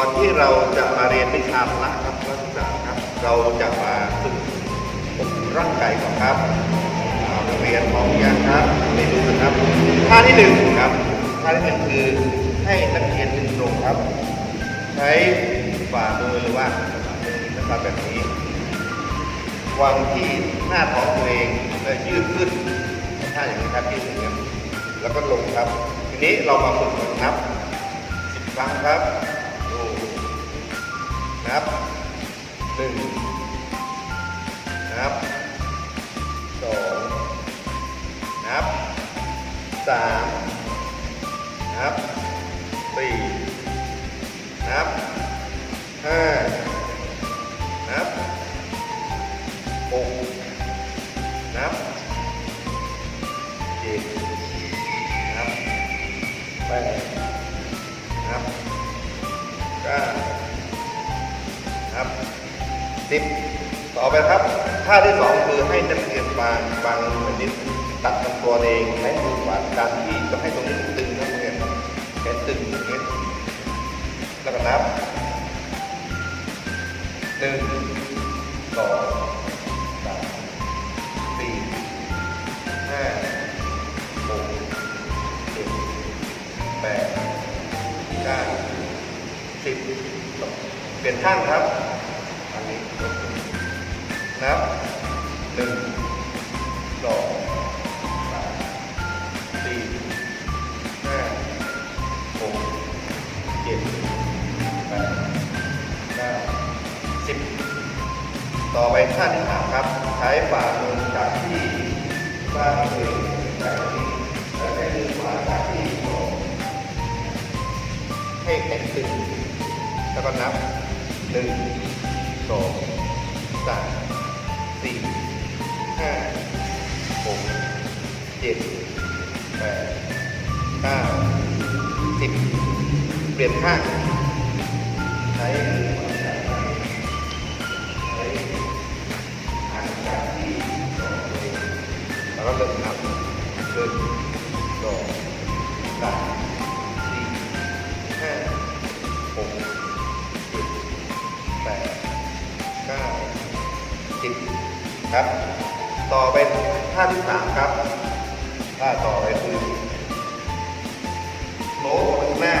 อนที่เรามละครับลักษณะครับ เราจะมาฝึกร่างกายก่อนครับเอาเรียนพร้อมยังครับไม่รู้นครับท่าที่หนึ่งครับท่าที่หนึ่งคือให้นักเรียนยืนตรงครับ ใช้ฝ่ามือหรือว่านะครับแบบนี้วางที่หน้าท้องตัวเองแล้วยืดขึ้นท่าอย่างนี้ครับยืดอย่างนี้แล้วก็ลงครับ ทีนี้เรามาฝึกกันนับสิบครั้งครับ นับหนึ่งนับสองนับสามนับสี่นับห้านับหกนับเจ็ดนับแปด สิบต่อไปครับท่าที่สองคือให้นักเรียนบางบางมือนิดตัดลำตัวเองใช้มือขวาการที่จะให้ตรงนี้ตึงนักเรียนแขนตึงอย่างนี้แล้วก็นับหนึ่งสองสามสี่ห้าหกเจ็ดแปดเก้าสิบเปลี่ยนข้างครับ นับหนึ่งสองสามสี่ห้าหกเจ็ดแปดเก้าสิบต่อไปท่าที่สามครับ ใช้ฝ่ามือจากที่ฝ่ามือจากที่แล้วใช้มือขวาจากที่สองให้แข็งตึงแล้วก็นับหนึ่งสองสาม สี่ห้าหกเจ็ดแปดเก้าสิบเปลี่ยนข้างใช้มือขวาจากที่ใช้แล้วก็เริ่มนับหนึ่งสองสาม ครับ ต่อไปท่าที่สามครับท่าต่อไปคือโน้มไปข้างหน้า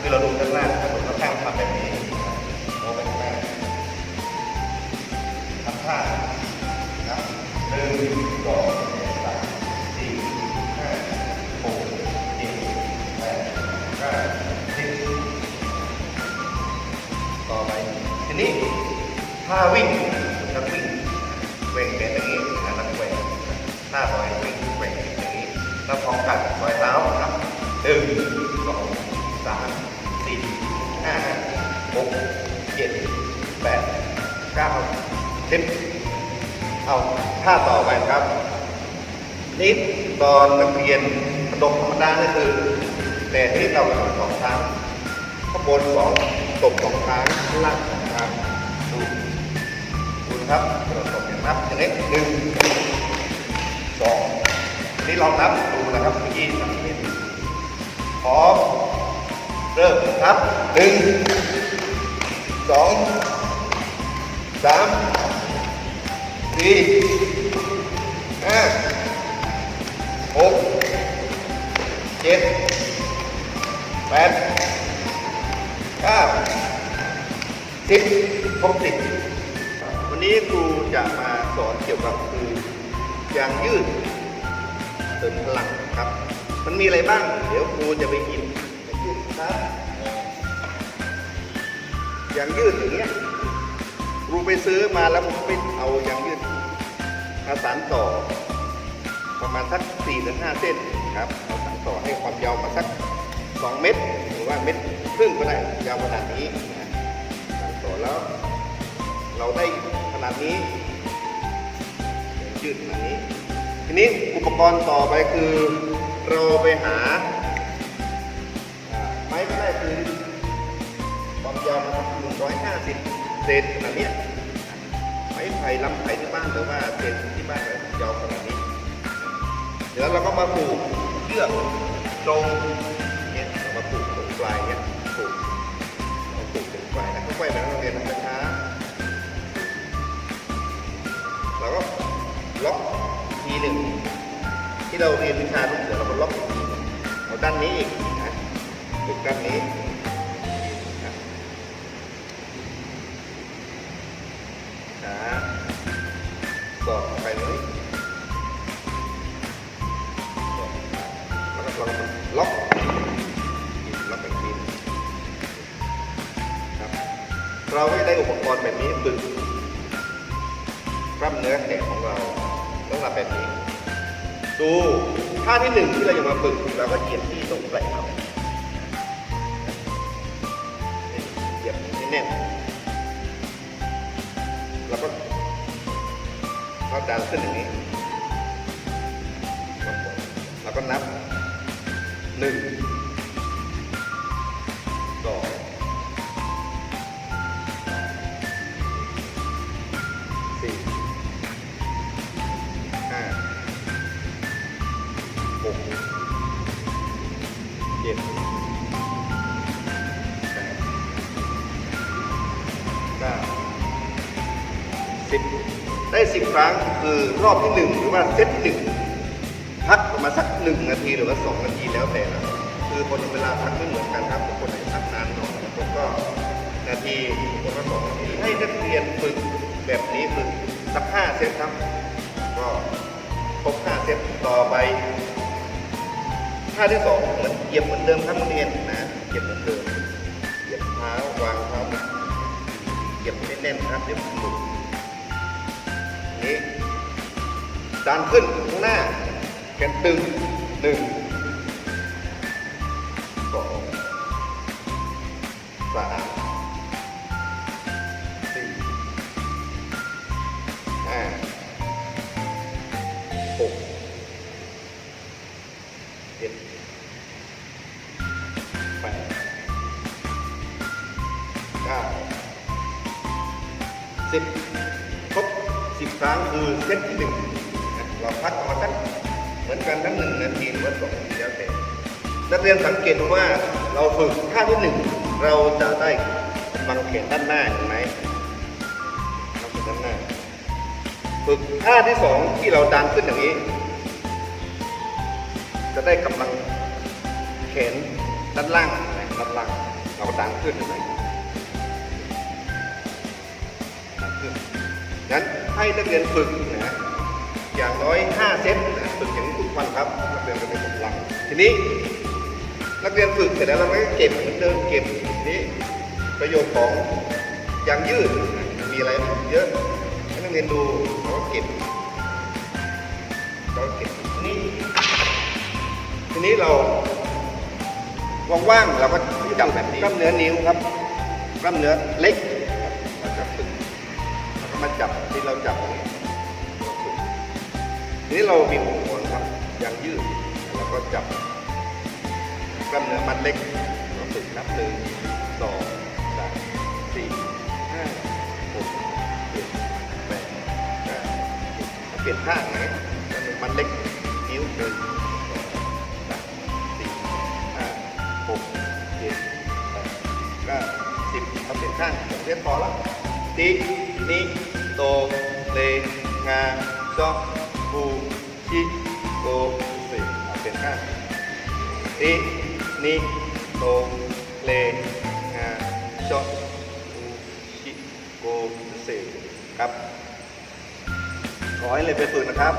คือเราดูด้านหน้าถ้าผมก็ข้างทำแบบนี้โน้มไปข้างหน้าทำท่าครับหนึ่งสองสามสี่ห้าหกเจ็ดแปดเก้าสิบต่อไปทีนี้ถ้าวิ่งนักวิ่ง ว่งเป็นอย่างนี้นะนักเว่งถ้าต่อยวิ่งเว่งอย่างนี้แล้วพร้อมกันต่อยเท้าครับหนึ่งสองสามสี่ห้าหกเจ็ดแปดเก้าสิบเอาท่าต่อไปครับนี่ตอนนักเรียนกระดกธรรมดานี่คือ แต่ที่เราสองครั้งข้างบนสองตบสองครั้งข้างล่างสองครั้งดูดูครับ นับอย่างนี้หนึ่งสองนี่ลองนับดูนะครับเมื่อกี้นับนิดพร้อมเริ่มครับหนึ่งสองสามสี่ห้าหกเจ็ดแปดเก้าสิบครบสิบ ยางยืดเสริมพลังครับ มันมีอะไรบ้าง เดี๋ยวครูจะไปหยิบไปยืดครับยางยืดอย่างเงี้ยครูไปซื้อมาแล้วผมไปเอายางยืดมาสานต่อ ประมาณสัก4ถึง5เส้นครับเอาสานต่อให้ความยาวมาสัก 2 เมตร หรือว่าเมตรครึ่งก็ได้ยาวขนาดนี้สานต่อแล้ว เราได้ขนาดนี้ ยืดขนาดนี้ทีนี้อุปกรณ์ต่อไปคือเราไปหาไม้ได้คือความยาวมันหนึ่งร้อยห้าสิบเซนขนาดนี้ไม้ไผ่ลำไผ่ที่บ้านหรือว่าเซนที่บ้านเรายาวขนาดนี้เดี๋ยวเราก็มาผูกเชือกตรงเนี่ยเรามาผูกตรงปลายเนี่ยผูกเอาผูฝึกถึงไปนะค่อยๆไปนักเรียนนะช้าๆ ล็อกทีหนึ่งที่เราเรียนวิชาลูกเสือเราก็ล็อกอีกทีหนึ่งเอาด้านนี้อีกนะฝึกด้านนี้นะช้าสอบไปเลยสอบแล้วก็ลองล็อกล็อกอีกทีนะครับเราได้อุปกรณ์แบบนี้ฝึกกล้ามเนื้อแขนของเรา ต้องทำแบบนี้ ดูท่าที่หนึ่งที่เราจะมาฝึกเราก็เหยียบที่ตรงไหล่เขาเหยียบแน่นแล้วก็เราดันขึ้นอย่างนี้ สิบได้สิบครั้งคือรอบที่หนึ่งหรือว่าเซตหนึ่งพักประมาณสักหนึ่งนาทีหรือว่าสองนาทีแล้วแต่ละคือคนเวลาพักไม่เหมือนกันครับบางคนอาจจะพักนานหน่อยบางคนก็นาทีบางคนก็สองนาทีให้นักเรียนฝึกแบบนี้ฝึกสักห้าเซตครับ ก็ครบห้าเซตต่อไปท่าที่สองเหมือนเหยียบเหมือนเดิมครับนักเรียนนะเหยียบเหมือนเดิมเหยียบเท้าวางเท้าเหยียบให้แน่นครับเดี๋ยวมันหลุด นี้ดันขึ้นข้างหน้าแขนตึงหนึ่งสองสามสี่ห้าหกเจ็ดแปดเก้าสิบครบสิบ ครั้งคือเซตที่หนึ่งนะเราพักเอามาสักเหมือนกันทั้งหนึ่งนาทีหรือว่าสองนาทีแล้วแต่นักเรียนสังเกตว่าเราฝึกท่าที่หนึ่งเราจะได้บังแขนด้านหน้าเห็นไหมบังแขนด้านหน้าฝึกท่าที่สองที่เราดันขึ้นอย่างนี้ จะได้กำลังแขนด้านล่างด้านล่างเราดันขึ้นเห็นไห ให้นักเรียนฝึกนะอย่างน้อย 5 เซตนะฝึกอย่างนี้ทุกวันครับนักเรียนจะมีกำลัง ทีนี้นักเรียนฝึกเสร็จแล้วเราก็เก็บเหมือนเดิมเก็บทีนี้ประโยชน์ของยางยืดมีอะไรเยอะให้นักเรียนดูเราก็เก็บเราก็เก็บทีนี้ทีนี้เราว่างๆเราก็จับแบบนี้กล้ามเนื้อนิ้วครับกล้ามเนื้อเล็ก มาจับที่เราจับอย่างนี้ทีนี้เรามีอุปกรณ์ครับยางยืดแล้วก็จับกล้ามเนื้อมัดเล็กเราฝึกนับหนึ่งสองสามสี่ห้าหกเจ็ดแปดเก้าสิบเปลี่ยนข้างนะมเนื้อมัดเล็กนิ้วหนึ่งสองสามสี่ห้าหกเจ็ดแปดเก้าสิบเอาเปลี่ยนข้างเรียนพอแล้วติ นิโตเลงาซอบูชิโกเปเป็นห้าตินิโตเลงาซอบูชิโกสิครับ ขอให้เลยนไปฝึกนะครับ